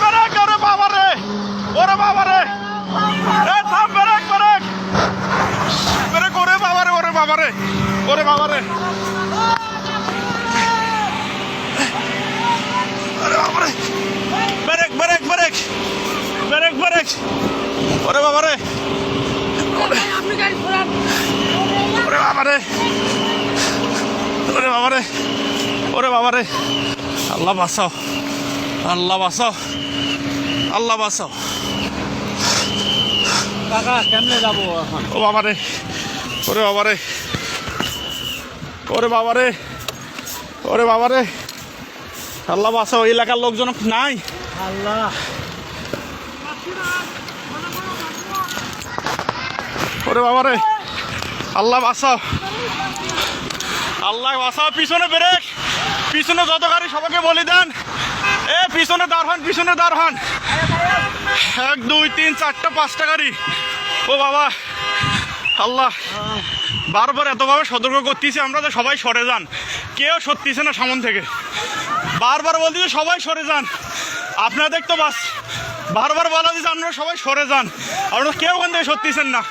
Break ওরে বাবা রে ওরে বাবা রে এই থাম, brake brake. Brake brake brake ওরে বাবা রে আপনি গাড়ি ঘোরান ওরে বাবা রে ওরে বাবা রে ওরে বাবা রে আল্লাহ বাঁচাও। আল্লাহ বাঁচাও। আল্লাহ বাঁচাও। কাকা কেমনে যাব এখন? ও বাবা রে ওরে বাবা রে ওরে বাবা রে ওরে বাবা রে আল্লাহ বাঁচাও। এই এলাকার লোকজন নাই? আল্লাহ। ওরে বাবা রে আল্লাহ বাঁচাও। আল্লাহ বাঁচাও পিছনে ব্রেক। পিছনে যত গাড়ি সবাইকে বলি দেন। এ, পিছনে দাঁড় হন, পিছনে দাঁড় হন। এক, দুই, তিন, চারটা, পাঁচটা গাড়ি। ও বাবা। আল্লাহ। বারবার এতভাবে সতর্ক করতেছি আমরা তো সবাই সরে যান। কেউ সত্যিছে না সামন থেকে। বারবার বলতেছে সবাই সরে যান। আপনাদের তো বাস বারবার বলা দিচ্ছে আপনারা সবাই সরে যান। আপনারা কেউ ওখান থেকে সত্যিছেন না।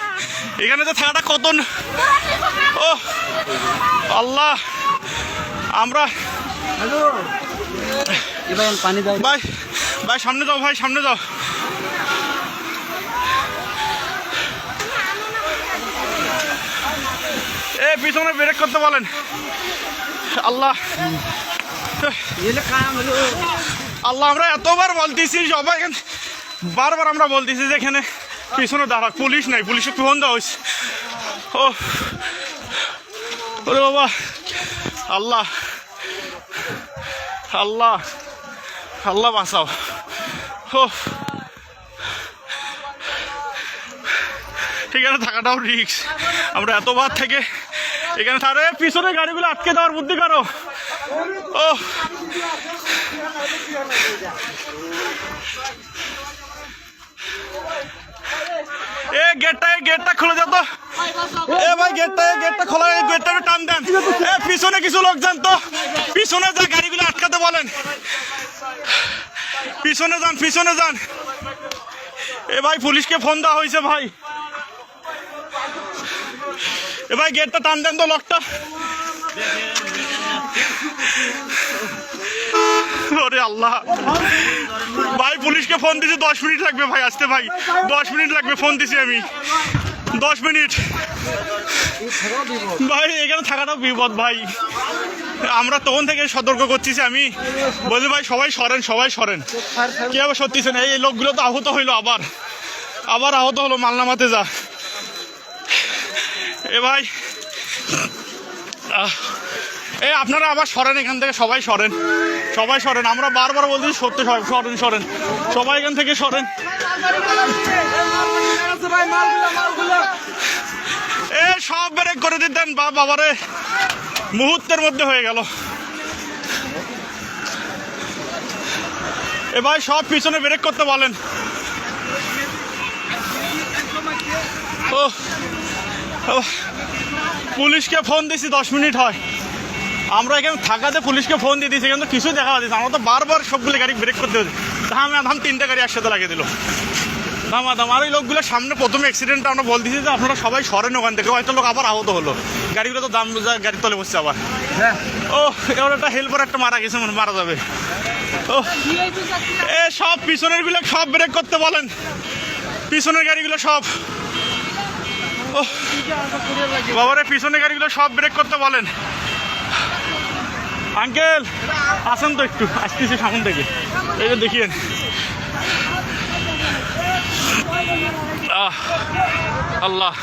এখানে তো থাকাটা কত ও, আল্লাহ। আমরা হ্যালো পানি দাও ভাই ভাই, সামনে যাও, ভাই, সামনে যাও। এ, পিছনে ব্রেক করতে বলেন। আল্লাহ। আল্লাহ, আমরা এতবার বলতেছি, সবাই বারবার আমরা বলতেছি যে এখানে পিছনে দাঁড়া পুলিশ নাই, পুলিশে ফোন দেওয়া হয়েছে ও ওরে বাবা। আল্লাহ। আল্লাহ আল্লাহ বাঁচাও। ও এখানে থাকাটাও রিক্স আমরা এতবার থেকে এখানে তারে পিছনে গাড়িগুলো আটকে দেওয়ার বুদ্ধি করো। ও এ গেটটা গেটটা খুলে যাও তো। এ ভাই গেটটা গেটটা খোলা গেটটা টান দেন। পিছনে কিছু লোক যান তো। পিছনে যা গাড়িগুলো বলেন পিছনে যান পিছনে যান। এ ভাই, পুলিশকে ফোন দেওয়া হয়েছে ভাই। এ ভাই গেটটা টান দেন তো লকটা ওরে আল্লাহ। ভাই, পুলিশকে ফোন দিছি, দশ মিনিট লাগবে ভাই আসতে, ভাই। দশ মিনিট লাগবে ফোন দিছি আমি। দশ মিনিট। ভাই, এখানে থাকাটা বিপদ, ভাই। আমরা তখন থেকে সতর্ক করতেছি আমি বলি ভাই, সবাই সরেন সবাই সরেন। কি আবার সত্যি না এই লোকগুলো তো আহত হইল আবার। আবার আহত হলো, মালনামাতে যা। এ ভাই এ, আপনারা আবার সরেন এখান থেকে, সবাই সরেন। সবাই সরেন, আমরা বারবার বলছি, সত্যি সরেন সরেন। সবাই এখান থেকে সরেন। এ, সব ব্রেক করে দিতেন বা বাবারে। মুহূর্তের মধ্যে হয়ে গেল। এ ভাই, সব পিছনে ব্রেক করতে বলেন। পুলিশকে ফোন দিছি, দশ মিনিট হয়। আমরা এখানে থাকাতে পুলিশকে ফোন দিয়ে দিয়েছি, কিন্তু কিছু দেখা যাচ্ছে আমরা তো বারবার সবগুলো গাড়ি ব্রেক করতে হচ্ছে। ধাম ধাম তিনটা গাড়ি একসাথে লাগিয়ে দিল। দামা দাম আর ওই লোকগুলো সামনে প্রথম অ্যাক্সিডেন্টটা আমরা বলতেছি যে আপনারা সবাই সরেন ওখান থেকে। হয়তো লোক আবার আহত হলো। গাড়িগুলো তো দাম গাড়ির তলে বসছে আবার। হ্যাঁ। ও এবার একটা হেল্পার একটা মারা গেছে মনে মারা যাবে। ও এ সব পিছনেরগুলো সব ব্রেক করতে বলেন। পিছনের গাড়িগুলো সব। ও বাবারে পিছনের গাড়িগুলো সব ব্রেক করতে বলেন। আঙ্কেল আসেন তো একটু আসতেছি সামন থেকে। এই যে দেখিয়েন। আহ, আল্লাহ।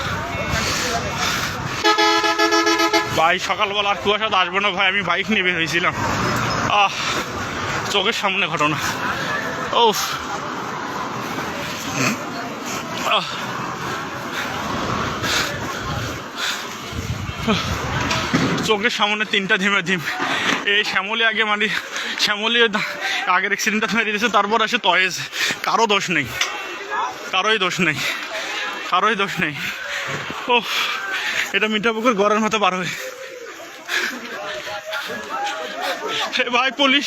ভাই সকালবেলা আর কুয়াশা তো আসবে না ভাই আমি বাইক নিয়ে বের হয়েছিলাম। আহ চোখের সামনে ঘটনা। ও চোখের সামনে তিনটা ধিমে ধিম। এই শ্যামলি আগে মানে শ্যামলি আগের অ্যাক্সিডেন্টটা মেরে দিয়েছে তারপর আসে তয়েজ কারও দোষ নেই। কারোই দোষ নেই। কারোই দোষ নেই। ও এটা মিঠা পুকুর গড়ের মতো পার হয়ে। ভাই, পুলিশ।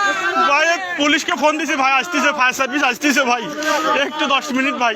ভাই পুলিশকে ফোন দিছি ভাই আসতেছে ফায়ার সার্ভিস আসতেছে ভাই। একটু দশ মিনিট ভাই।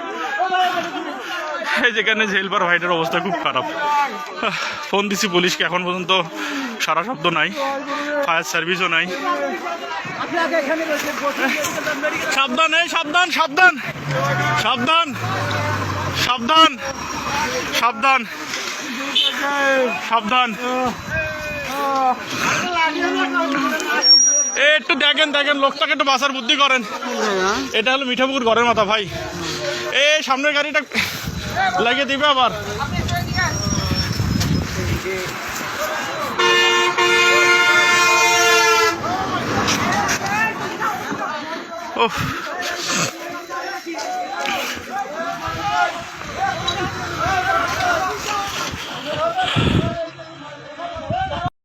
যেখানে হেল্পার ভাইটার অবস্থা খুব খারাপ। ফোন দিছি পুলিশকে, এখন পর্যন্ত সারা শব্দ নাই ফায়ার সার্ভিসও নাই। সাবধান, এই সাবধান সাবধান সাবধান সাবধান সাবধান সাবধান। এ, একটু দেখেন দেখেন, লোকটাকে একটু বাসার বুদ্ধি করেন। এটা হলো মিঠাপুকুর ঘরের মাথা, ভাই। এ, সামনের গাড়িটা লাগিয়ে দিবে আবার। ওহ